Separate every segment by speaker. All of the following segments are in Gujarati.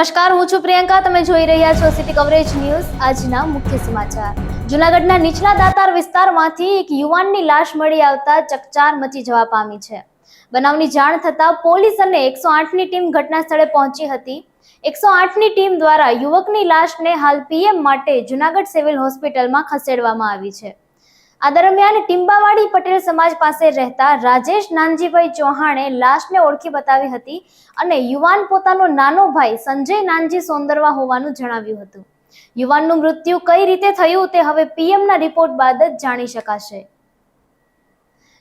Speaker 1: નમસ્કાર, હું છું પ્રિયંકા. તમે જોઈ રહ્યા છો સિટી કવરેજ ન્યૂઝ. આજના મુખ્ય સમાચાર. જુનાગઢના નીચલા દાતાર વિસ્તારમાંથી એક યુવાનની લાશ મળી આવતા ચકચાર મચી જવા પામી છે. બનાવની જાણ થતાં પોલીસ અને એકસો આઠની ટીમ ઘટના સ્થળે પહોંચી હતી. એકસો આઠની ટીમ દ્વારા યુવકની લાશને હાલ પીએમ માટે જુનાગઢ સિવિલ હોસ્પિટલમાં ખસેડવામાં આવી છે. આ દરમિયાન ટિંબાવાડી પટેલ સમાજ પાસે રહેતા રાજેશ નાનજીભાઈ ચૌહાણે લાશને ઓળખી બતાવી હતી અને યુવાન પોતાનો નાનો ભાઈ સંજય નાનજી સોંદરવા હોવાનું જણાવ્યું હતું. યુવાનનું મૃત્યુ કઈ રીતે થયું તે હવે પીએમના રિપોર્ટ બાદ જ જાણી શકાશે.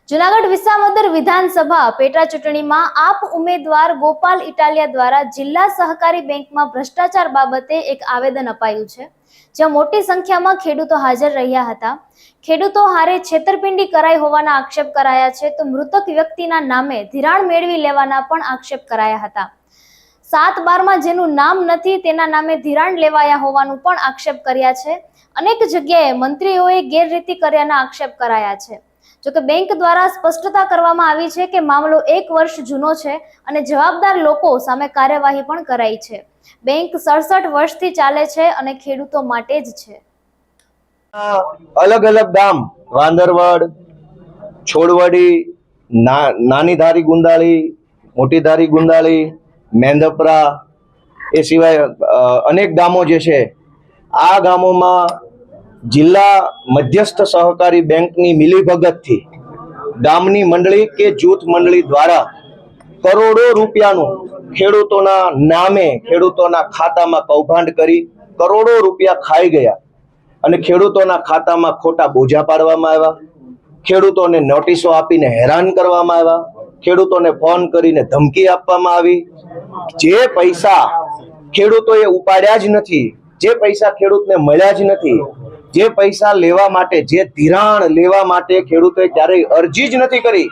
Speaker 1: જુનાગઢ વિસાવદર વિધાનસભા પેટા ચૂંટણીમાં આપ ઉમેદવાર ગોપાલ ઇટાલિયા દ્વારા જિલ્લા સહકારી બેંકમાં ભ્રષ્ટાચાર બાબતે એક આવેદન અપાયું છે. જ્યાં મોટી સંખ્યામાં ખેડૂતો હાજર રહ્યા હતા. ખેડૂતો હારે છેતરપિંડી કરાઈ હોવાના આક્ષેપ કરાયા છે તો મૃતક વ્યક્તિના નામે ધિરાણ મેળવી લેવાના પણ આક્ષેપ કરાયા હતા. સાત બારમાં જેનું નામ નથી તેના નામે ધિરાણ લેવાયા હોવાનું પણ આક્ષેપ કર્યા છે. અનેક જગ્યાએ મંત્રીઓએ ગેરરીતિ કર્યાના આક્ષેપ કરાયા છે. જોકે બેંક દ્વારા સ્પષ્ટતા કરવામાં આવી છે કે મામલો એક વર્ષ જૂનો છે અને જવાબદાર લોકો સામે કાર્યવાહી પણ કરાઈ છે. બેંક સડસઠ વર્ષથી ચાલે છે અને ખેડૂતો માટે જ છે.
Speaker 2: અલગ અલગ ગામ, વાંદરવડ, છોડવડી નાની ધારી ગુંદાળી, મોટી ધારી ગુંદાળી, મેંદપરા, એ સિવાય અનેક ગામો જે છે, આ ગામોમાં જિલ્લા મધ્યસ્થ સહકારી બેંકની મિલીભગતથી ગામની મંડળી કે જૂથ મંડળી દ્વારા કરોડો રૂપિયાનું ખેડૂતોના નામે ખેડૂતોના ખાતામાં કૌભાંડ કરી કરોડો રૂપિયા ખાઈ ગયા અને ખેડૂતોના ખાતામાં ખોટા બોજા પાડવામાં આવ્યા. ખેડૂતોને નોટિસો આપીને હેરાન કરવામાં આવ્યા. ખેડૂતોને ફોન કરીને ધમકી આપવામાં આવી. જે પૈસા ખેડૂતોએ ઉપાડ્યા જ નથી, જે પૈસા ખેડૂતને મળ્યા જ નથી જે પૈસા લેવા માટે, જે ધિરાણ લેવા માટે ખેડૂતોએ ક્યારેય અરજી જ નથી કરી,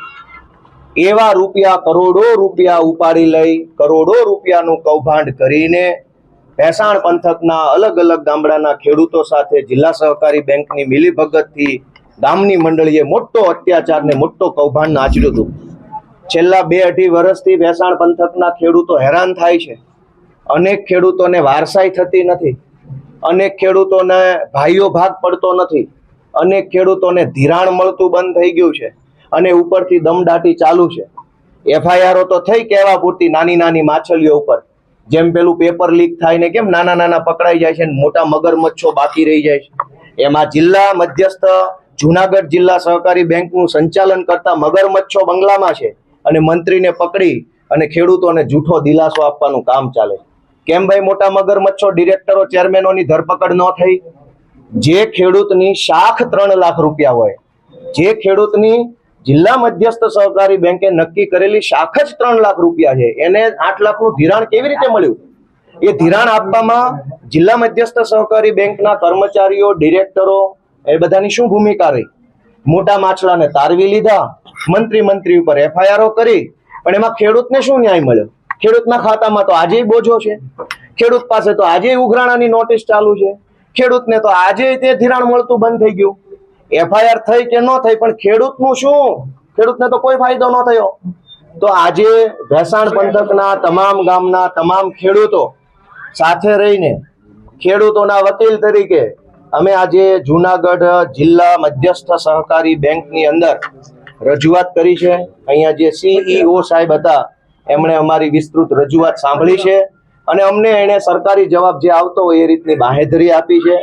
Speaker 2: એવા રૂપિયા કરોડો રૂપિયા ઉપાડી લઈ, કરોડો રૂપિયાનું કૌભાંડ કરીને ભેસાણ પંથકના અલગ અલગ ગામડાના ખેડૂતો સાથે જિલ્લા સહકારી બેંકની મિલીભગતથી ગામની મંડળીએ મોટો અત્યાચાર ને મોટો કૌભાંડ આચર્યું હતું. છેલ્લા બે અઢી વર્ષથી ભેસાણ પંથકના ખેડૂતો હેરાન થાય છે. અનેક ખેડૂતોને વારસાઈ થતી નથી. અનેક ખેડૂતોને ભાઈઓ ભાગ પડતો નથી. અનેક ખેડૂતોને ધિરાણ મળતું બંધ થઈ ગયું છે અને ઉપરથી દમદાટી ચાલુ છે. એફઆઈઆરો તો થઈ કહેવા પૂરતી નાની નાની માછલીઓ ઉપર. જેમ પેલું પેપર લીક થાય ને કેમ નાના નાના પકડાઈ જાય છે ને મોટા મગરમચ્છો બાકી રહી જાય છે. એમાં જિલ્લા મધ્યસ્થ જુનાગઢ જિલ્લા સહકારી બેંકનું સંચાલન કરતા મગરમચ્છો બંગલામાં છે અને મંત્રીને પકડી અને ખેડૂતોને જૂઠો દિલાસો આપવાનું કામ ચાલે છે. કેમ ભાઈ મોટા મગરમચ્છો ડિરેક્ટરો ચેરમેનોની ધરપકડ ન થઈ? જે ખેડૂતની શાખ ત્રણ લાખ રૂપિયા હોય, જે ખેડૂતની જિલ્લા મધ્યસ્થ સહકારી બેંકે નક્કી કરેલી શાખ જ ત્રણ લાખ રૂપિયા છે. એને આઠ લાખનું ધિરાણ કેવી રીતે મળ્યું? એ ધિરાણ આપવામાં જિલ્લા મધ્યસ્થ સહકારી બેંકના કર્મચારીઓ ડિરેક્ટરો એ બધાની શું ભૂમિકા રહી? મોટા માછલાને તારવી લીધા મંત્રી મંત્રી ઉપર એફઆઈઆરઓ કરી, પણ એમાં ખેડૂતને શું ન્યાય મળ્યો? ખેડૂતના ખાતામાં તો આજે બોજો છે. ખેડૂત પાસે તો આજે ઉઘરાણાની નોટિસ ચાલુ છે. ખેડૂતને તો આજે તે ધિરાણ મળતું બંધ થઈ ગયું. એફઆઈઆર થઈ કે ન થઈ, પણ ખેડૂતનું શું? ખેડૂતને તો કોઈ ફાયદો ન થયો. તો આજે ભેસાણ પંથકના તમામ ગામના તમામ ખેડૂતો સાથે રહીને ખેડૂતોના વકીલ તરીકે અમે આજે જુનાગઢ જિલ્લા મધ્યસ્થ સહકારી બેંકની અંદર રજૂઆત કરી છે. અહીંયા જે સીઈઓ સાહેબ હતા એમણે અમારી વિસ્તૃત રજૂઆત સાંભળી છે અને અમને એણે સરકારી જવાબ જે આવતો હોય એ રીતની બાહેધરી આપી છે.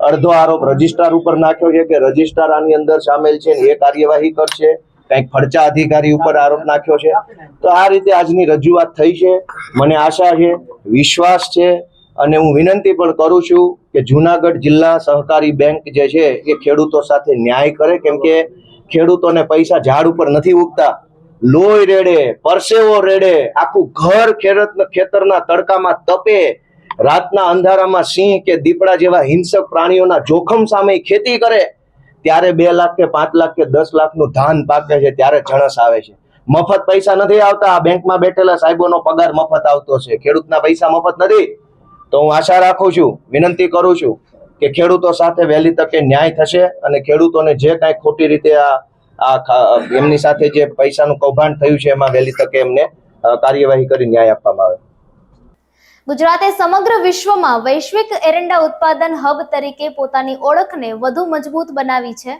Speaker 2: અડધો આરોપ રજિસ્ટ્રાર ઉપર નાખ્યો છે કે રજિસ્ટ્રાર આની અંદર સામેલ છે એ કાર્યવાહી કરશે. કંઈક ફરચા અધિકારી ઉપર આરોપ નાખ્યો છે. તો આ રીતે આજની રજૂઆત થઈ છે. મને આશા છે, વિશ્વાસ છે અને હું વિનંતી પણ કરું છું કે જુનાગઢ જિલ્લા સહકારી બેંક જે છે એ ખેડૂતો સાથે ન્યાય કરે. કેમ કે ખેડૂતોને પૈસા ઝાડ ઉપર નથી ઉગતા. લોહી રેડે, પરસેવો રેડે, આખું ઘર ખેડૂત ખેતરના તડકામાં તપે, રાતના અંધારામાં સિંહ કે દીપડા જેવા હિંસક પ્રાણીઓના જોખમ સામે ખેતી કરે, ત્યારે બે લાખ કે પાંચ લાખ કે દસ લાખનું ધાન પાકે છે, ત્યારે જણસ આવે છે. મફત પૈસા નથી આવતા, આ બેંકમાં બેઠેલા સાહેબોનો પગાર મફત આવતો છે. ખેડૂતના પૈસા મફત નથી. તો હું આશા રાખું છું, વિનંતી કરું છું કે ખેડૂતો સાથે વહેલી તકે ન્યાય થશે અને ખેડૂતોને જે કાંઈ ખોટી રીતે આ આ એમની સાથે જે પૈસાનું કૌભાંડ થયું છે એમાં વહેલી તકે એમને કાર્યવાહી કરી ન્યાય આપવામાં આવે.
Speaker 1: ગુજરાતે સમગ્ર વિશ્વમાં વૈશ્વિક એરંડા ઉત્પાદન હબ તરીકે પોતાની ઓળખને વધુ મજબૂત બનાવી છે.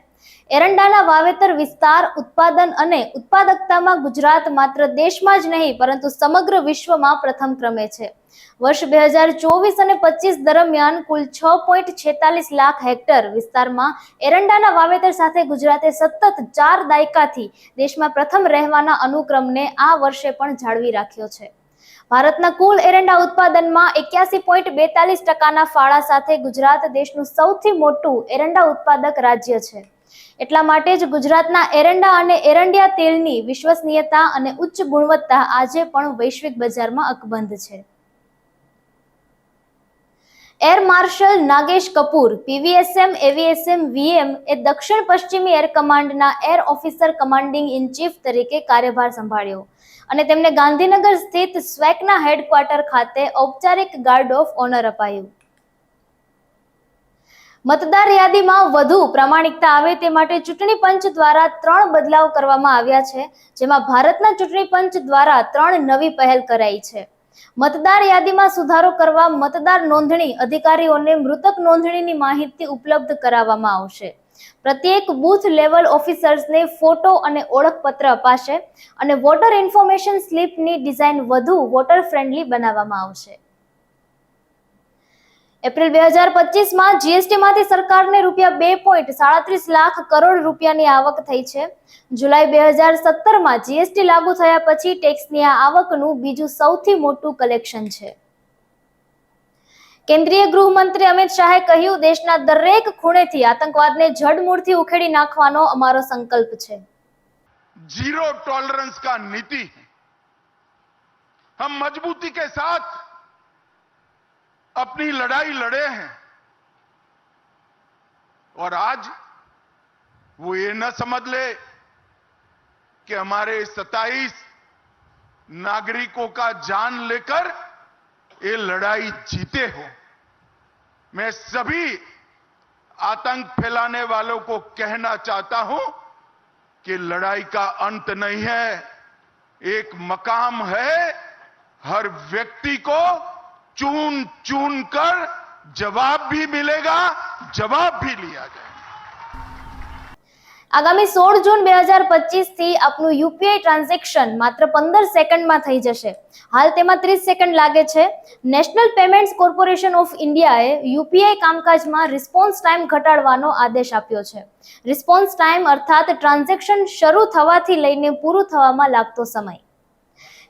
Speaker 1: એરંડાના વાવેતર વિસ્તાર, ઉત્પાદન અને ઉત્પાદકતામાં ગુજરાત માત્ર દેશમાં જ નહીં, પરંતુ સમગ્ર વિશ્વમાં પ્રથમ ક્રમે છે. વર્ષ બે હજાર ચોવીસ અને પચીસ દરમિયાન કુલ છ પોઈન્ટ છેતાલીસ લાખ હેક્ટર વિસ્તારમાં એરંડાના વાવેતર સાથે ગુજરાતે સતત ચાર દાયકાથી દેશમાં પ્રથમ રહેવાના અનુક્રમને આ વર્ષે પણ જાળવી રાખ્યો છે. ભારતના કુલ એરંડા ઉત્પાદનમાં એક્યાસી પોઈન્ટ બેતાલીસ ટકાના ફાળા સાથે ગુજરાત દેશનું સૌથી મોટું એરંડા ઉત્પાદક રાજ્ય છે. એટલા માટે જ ગુજરાતના એરંડા અને એરંડિયા તેલની વિશ્વસનીયતા અને ઉચ્ચ ગુણવત્તા આજે પણ વૈશ્વિક બજારમાં અકબંધ છે. Air marshal Nagesh Kapoor, PVSM, AVSM, VM એ દક્ષિણ પશ્ચિમી એર કમાન્ડના air officer commanding in chief તરીકે કાર્યભાર સંભાળ્યો. અને તેમને ગાંધીનગર સ્થિત સ્વેકના હેડક્વાર્ટર ખાતે ઔપચારિક ગાર્ડ ઓફ ઓનર અપાયું. મતદાર યાદીમાં વધુ પ્રામાણિકતા આવે તે માટે ચૂંટણી પંચ દ્વારા ત્રણ બદલાવ કરવામાં આવ્યા છે, જેમાં ભારતના ચૂંટણી પંચ દ્વારા ત્રણ નવી પહેલ કરાઈ છે. મતદાર યાદીમાં સુધારો કરવા મતદાર નોંધણી અધિકારીઓને મૃતક નોંધણીની માહિતી ઉપલબ્ધ કરાવવામાં આવશે. પ્રત્યેક બૂથ લેવલ ઓફિસર્સને ફોટો અને ઓળખપત્ર અપાશે અને વોટર ઇન્ફોર્મેશન સ્લીપની ડિઝાઇન વધુ વોટર ફ્રેન્ડલી બનાવવામાં આવશે. એપ્રિલ બે હજાર પચીસમાં જીએસટીમાંથી સરકારને રૂપિયા બે પોઈન્ટ સાડત્રીસ લાખ કરોડ રૂપિયાની આવક થઈ છે. જુલાઈ બે હજાર સત્તરમાં જીએસટી લાગુ થયા પછી ટેક્સની આ આવકનું બીજું સૌથી મોટું કલેક્શન છે. કેન્દ્રીય ગૃહમંત્રી અમિત શાહે કહ્યું, દેશના દરેક ખૂણેથી આતંકવાદને જડમૂળથી ઉખેડી નાખવાનો અમારો સંકલ્પ છે.
Speaker 3: ઝીરો ટોલરન્સ કા નીતિ હમ મજબૂતી કે સાથ अपनी लड़ाई लड़े हैं। और आज वो ये न समझ ले कि हमारे 27 नागरिकों का जान लेकर ये लड़ाई जीते हो। मैं सभी आतंक फैलाने वालों को कहना चाहता हूँ कि लड़ाई का अंत नहीं है। एक मकाम है हर व्यक्ति को चून चून कर जवाब भी मिलेगा जवाब भी लिया जाएगा
Speaker 1: આગામી સોળ જૂન બે હજાર પચીસ થી આપનું યુપીઆઈ ટ્રાન્ઝેક્શન માત્ર પંદર સેકન્ડમાં થઈ જશે હાલ તેમાં ત્રીસ સેકન્ડ લાગે છે નેશનલ પેમેન્ટ્સ કોર્પોરેશન ઓફ ઇન્ડિયાએ યુપીઆઈ કામકાજમાં રિસ્પોન્સ ટાઈમ ઘટાડવાનો આદેશ આપ્યો છે રિસ્પોન્સ ટાઈમ અર્થાત ટ્રાન્ઝેક્શન શરૂ થવાથી લઈને પૂરું થવામાં લાગતો સમય